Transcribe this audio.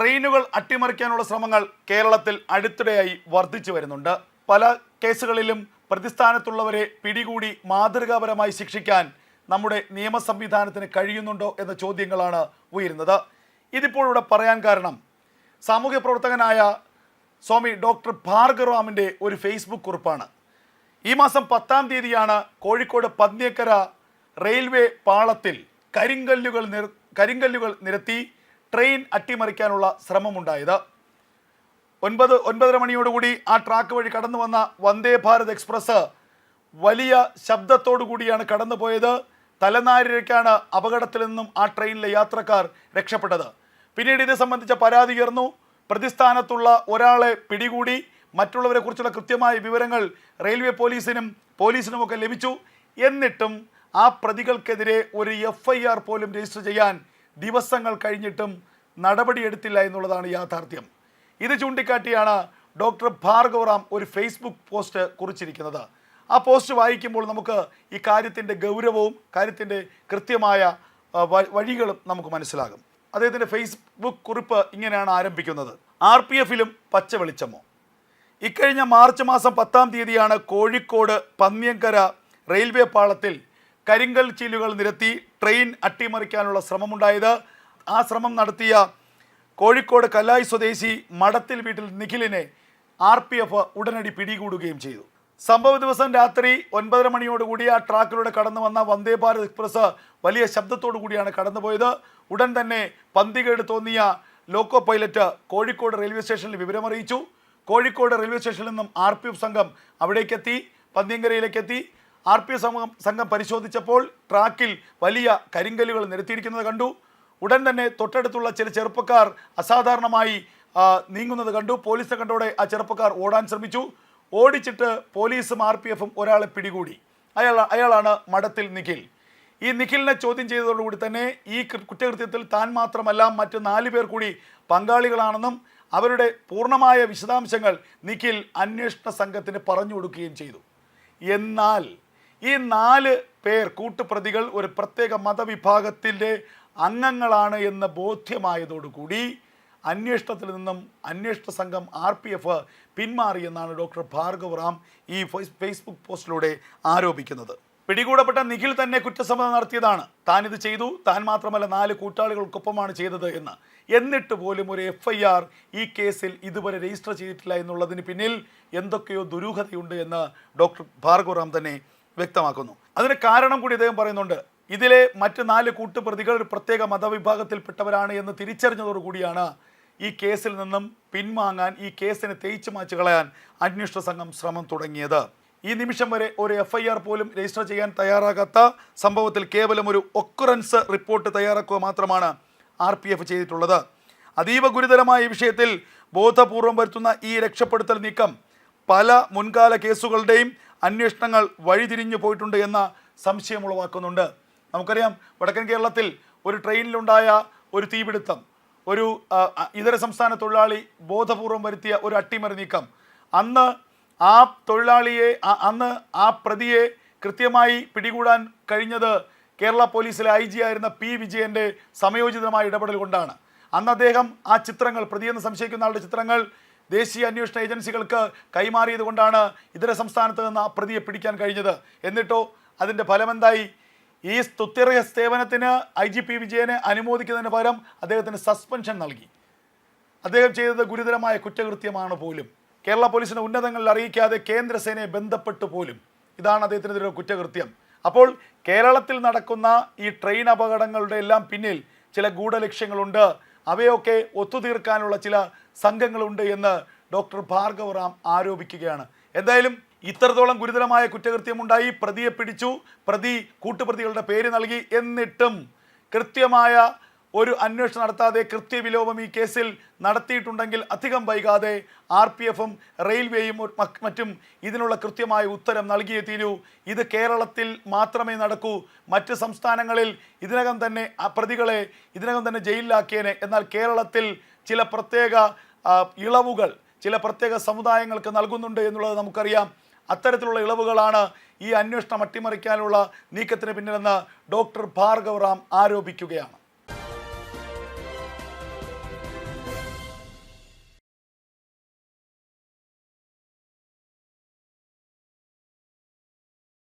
ട്രെയിനുകൾ അട്ടിമറിക്കാനുള്ള ശ്രമങ്ങൾ കേരളത്തിൽ അടുത്തിടെയായി വർദ്ധിച്ചു വരുന്നുണ്ട്. പല കേസുകളിലും പ്രതിസ്ഥാനത്തുള്ളവരെ പിടികൂടി മാതൃകാപരമായി ശിക്ഷിക്കാൻ നമ്മുടെ നിയമ സംവിധാനത്തിന് കഴിയുന്നുണ്ടോ എന്ന ചോദ്യങ്ങളാണ് ഉയരുന്നത്. ഇതിപ്പോൾ ഇവിടെ പറയാൻ കാരണം സാമൂഹ്യ പ്രവർത്തകനായ സ്വാമി ഡോക്ടർ ഭാർഗറാമിന്റെ ഒരു ഫേസ്ബുക്ക് കുറിപ്പാണ്. ഈ മാസം പത്താം തീയതിയാണ് കോഴിക്കോട് പന്നിയക്കര റെയിൽവേ പാളത്തിൽ കരിങ്കല്ലുകൾ കരിങ്കല്ലുകൾ നിരത്തി ട്രെയിൻ അട്ടിമറിക്കാനുള്ള ശ്രമമുണ്ടായത്. ഒൻപത് ഒൻപതര മണിയോടുകൂടി ആ ട്രാക്ക് വഴി കടന്നു വന്ന വന്ദേ ഭാരത് എക്സ്പ്രസ് വലിയ ശബ്ദത്തോടു കൂടിയാണ് കടന്നുപോയത് തലനാരിഴയ്ക്കാണ് അപകടത്തിൽ നിന്നും ആ ട്രെയിനിലെ യാത്രക്കാർ രക്ഷപ്പെട്ടത്. പിന്നീട് ഇത് സംബന്ധിച്ച പരാതി ഉയർന്നു. പ്രതിസ്ഥാനത്തുള്ള ഒരാളെ പിടികൂടി മറ്റുള്ളവരെ കുറിച്ചുള്ള കൃത്യമായ വിവരങ്ങൾ റെയിൽവേ പോലീസിനും പോലീസിനുമൊക്കെ ലഭിച്ചു. എന്നിട്ടും ആ പ്രതികൾക്കെതിരെ ഒരു എഫ് പോലും രജിസ്റ്റർ ചെയ്യാൻ ദിവസങ്ങൾ കഴിഞ്ഞിട്ടും നടപടിയെടുത്തില്ല എന്നുള്ളതാണ് യാഥാർത്ഥ്യം. ഇത് ചൂണ്ടിക്കാട്ടിയാണ് ഡോക്ടർ ഭാർഗവറാം ഒരു ഫേസ്ബുക്ക് പോസ്റ്റ് കുറിച്ചിരിക്കുന്നത്. ആ പോസ്റ്റ് വായിക്കുമ്പോൾ നമുക്ക് ഈ കാര്യത്തിന്റെ ഗൗരവവും കാര്യത്തിന്റെ കൃത്യമായ വഴികളും നമുക്ക് മനസ്സിലാകും. അദ്ദേഹത്തിന്റെ ഫേസ്ബുക്ക് കുറിപ്പ് ഇങ്ങനെയാണ് ആരംഭിക്കുന്നത്. ആർ പി എഫിലും പച്ച വെളിച്ചമോ? ഇക്കഴിഞ്ഞ മാർച്ച് മാസം പത്താം തീയതിയാണ് കോഴിക്കോട് പന്ന്യങ്കര റെയിൽവേ പാളത്തിൽ കരിങ്കൽ ചീലുകൾ നിരത്തി ട്രെയിൻ അട്ടിമറിക്കാനുള്ള ശ്രമമുണ്ടായത്. ആ ശ്രമം നടത്തിയ കോഴിക്കോട് കല്ലായി സ്വദേശി മടത്തിൽ വീട്ടിൽ നിഖിലിനെ ആർ പി എഫ് ഉടനടി പിടികൂടുകയും ചെയ്തു. സംഭവ ദിവസം രാത്രി ഒൻപതര മണിയോടുകൂടി ആ ട്രാക്കിലൂടെ കടന്നു വന്ന വന്ദേ ഭാരത് എക്സ്പ്രസ് വലിയ ശബ്ദത്തോടു കൂടിയാണ് കടന്നുപോയത്. ഉടൻ തന്നെ പന്തികേട് തോന്നിയ ലോക്കോ പൈലറ്റ് കോഴിക്കോട് റെയിൽവേ സ്റ്റേഷനിൽ വിവരമറിയിച്ചു. കോഴിക്കോട് റെയിൽവേ സ്റ്റേഷനിൽ നിന്നും ആർ പി എഫ് സംഘം അവിടേക്കെത്തി പന്തിയങ്കരയിലേക്കെത്തി ആർ പി എഫ് സംഘം സംഘം പരിശോധിച്ചപ്പോൾ ട്രാക്കിൽ വലിയ കരിങ്കല്ലുകൾ നിരത്തിയിരിക്കുന്നത് കണ്ടു. ഉടൻ തന്നെ തൊട്ടടുത്തുള്ള ചില ചെറുപ്പക്കാർ അസാധാരണമായി നീങ്ങുന്നത് കണ്ടു. പോലീസിനെ കണ്ടോടെ ആ ചെറുപ്പക്കാർ ഓടാൻ ശ്രമിച്ചു. ഓടിച്ചിട്ട് പോലീസും ആർ പി എഫും ഒരാളെ പിടികൂടി. അയാൾ അയാളാണ് മഠത്തിൽ നിഖിൽ. ഈ നിഖിലിനെ ചോദ്യം ചെയ്തതോടുകൂടി തന്നെ ഈ കുറ്റകൃത്യത്തിൽ താൻ മാത്രമല്ല മറ്റ് നാല് പേർ കൂടി പങ്കാളികളാണെന്നും അവരുടെ പൂർണമായ വിശദാംശങ്ങൾ നിഖിൽ അന്വേഷണ സംഘത്തിന് പറഞ്ഞു കൊടുക്കുകയും ചെയ്തു. എന്നാൽ ഈ നാല് പേർ കൂട്ടുപ്രതികൾ ഒരു പ്രത്യേക മതവിഭാഗത്തിന്റെ അംഗങ്ങളാണ് എന്ന് ബോധ്യമായതോടുകൂടി അന്വേഷണത്തിൽ നിന്നും അന്വേഷണ സംഘം ആർ പി എഫ് പിന്മാറിയെന്നാണ് ഡോക്ടർ ഭാർഗവ് റാം ഈ ഫേസ്ബുക്ക് പോസ്റ്റിലൂടെ ആരോപിക്കുന്നത്. പിടികൂടപ്പെട്ട നിഖിൽ തന്നെ കുറ്റസമ്മതം നടത്തിയതാണ്. താൻ ഇത് ചെയ്തു. താൻ മാത്രമല്ല നാല് കൂട്ടാളികൾക്കൊപ്പമാണ് ചെയ്തത് എന്ന്. എന്നിട്ട് പോലും ഒരു എഫ് ഐ ആർ ഈ കേസിൽ ഇതുവരെ രജിസ്റ്റർ ചെയ്തിട്ടില്ല എന്നുള്ളതിന് പിന്നിൽ എന്തൊക്കെയോ ദുരൂഹതയുണ്ട് എന്ന് ഡോക്ടർ ഭാർഗവ് റാം തന്നെ വ്യക്തമാക്കുന്നു. അതിന് കാരണം കൂടി അദ്ദേഹം പറയുന്നുണ്ട്. ഇതിലെ മറ്റ് നാല് കൂട്ടുപ്രതികൾ ഒരു പ്രത്യേക മതവിഭാഗത്തിൽപ്പെട്ടവരാണ് എന്ന് തിരിച്ചറിഞ്ഞതോടുകൂടിയാണ് ഈ കേസിൽ നിന്നും പിൻവാങ്ങാൻ ഈ കേസിനെ തേച്ചു മാച്ചു കളയാൻ അന്വേഷണ സംഘം ശ്രമം തുടങ്ങിയത്. ഈ നിമിഷം വരെ ഒരു എഫ് ഐ ആർ പോലും രജിസ്റ്റർ ചെയ്യാൻ തയ്യാറാകാത്ത സംഭവത്തിൽ കേവലം ഒരു ഒക്കുറൻസ് റിപ്പോർട്ട് തയ്യാറാക്കുക മാത്രമാണ് ആർ പി എഫ് ചെയ്തിട്ടുള്ളത്. അതീവ ഗുരുതരമായ വിഷയത്തിൽ ബോധപൂർവം വരുത്തുന്ന ഈ രക്ഷപ്പെടുത്തൽ നീക്കം പല മുൻകാല കേസുകളുടെയും അന്വേഷണങ്ങൾ വഴിതിരിഞ്ഞു പോയിട്ടുണ്ട് എന്ന സംശയം ഉളവാക്കുന്നുണ്ട്. നമുക്കറിയാം വടക്കൻ കേരളത്തിൽ ഒരു ട്രെയിനിലുണ്ടായ ഒരു തീപിടുത്തം ഒരു ഇതര സംസ്ഥാന തൊഴിലാളി ബോധപൂർവം വരുത്തിയ ഒരു അട്ടിമറി നീക്കം. അന്ന് ആ തൊഴിലാളിയെ അന്ന് ആ പ്രതിയെ കൃത്യമായി പിടികൂടാൻ കഴിഞ്ഞത് കേരള പോലീസിലെ ഐ ജി ആയിരുന്ന പി വിജയന്റെ സമയോചിതമായ ഇടപെടൽ കൊണ്ടാണ്. അന്ന് അദ്ദേഹം ആ ചിത്രങ്ങൾ പ്രതിയെന്ന് സംശയിക്കുന്ന ആളുടെ ചിത്രങ്ങൾ ദേശീയ അന്വേഷണ ഏജൻസികൾക്ക് കൈമാറിയത് കൊണ്ടാണ് ഇതര സംസ്ഥാനത്ത് നിന്ന് ആ പ്രതിയെ പിടിക്കാൻ കഴിഞ്ഞത്. എന്നിട്ടോ അതിന്റെ ഫലമെന്തായി? ഈ സ്തുത്യർഹ സേവനത്തിന് ഐ ജി പി വിജയനെ അനുമോദിക്കുന്നതിന് പകരം അദ്ദേഹത്തിന് സസ്പെൻഷൻ നൽകി. അദ്ദേഹം ചെയ്തത് ഗുരുതരമായ കുറ്റകൃത്യമാണ് പോലും. കേരള പോലീസിന്റെ ഉന്നതങ്ങളിൽ അറിയിക്കാതെ കേന്ദ്രസേനയെ ബന്ധപ്പെട്ട് പോലും. ഇതാണ് അദ്ദേഹത്തിനെതിരെ കുറ്റകൃത്യം. അപ്പോൾ കേരളത്തിൽ നടക്കുന്ന ഈ ട്രെയിൻ അപകടങ്ങളുടെ എല്ലാം പിന്നിൽ ചില ഗൂഢലക്ഷ്യങ്ങളുണ്ട്. അവയൊക്കെ ഒത്തുതീർക്കാനുള്ള ചില സംഘങ്ങളുണ്ട് എന്ന് ഡോക്ടർ ഭാർഗവ് റാം ആരോപിക്കുകയാണ്. എന്തായാലും ഇത്രത്തോളം ഗുരുതരമായ കുറ്റകൃത്യമുണ്ടായി. പ്രതിയെ പിടിച്ചു. പ്രതി കൂട്ടുപ്രതികളുടെ പേര് നൽകി. എന്നിട്ടും കൃത്യമായ ഒരു അന്വേഷണം നടത്താതെ കൃത്യവിലോപം ഈ കേസിൽ നടത്തിയിട്ടുണ്ടെങ്കിൽ അധികം വൈകാതെ ആർ പി എഫും റെയിൽവേയും മറ്റും ഇതിനുള്ള കൃത്യമായ ഉത്തരം നൽകിയേ തീരൂ. ഇത് കേരളത്തിൽ മാത്രമേ നടക്കൂ. മറ്റ് സംസ്ഥാനങ്ങളിൽ ഇതിനകം തന്നെ പ്രതികളെ ഇതിനകം തന്നെ ജയിലിലാക്കിയേനെ. എന്നാൽ കേരളത്തിൽ ചില പ്രത്യേക ഇളവുകൾ ചില പ്രത്യേക സമുദായങ്ങൾക്ക് നൽകുന്നുണ്ട് എന്നുള്ളത് നമുക്കറിയാം. അത്തരത്തിലുള്ള ഇളവുകളാണ് ഈ അന്വേഷണം അട്ടിമറിക്കാനുള്ള നീക്കത്തിന് പിന്നിലെന്ന് ഡോക്ടർ ഭാർഗവറാം ആരോപിക്കുകയാണ്.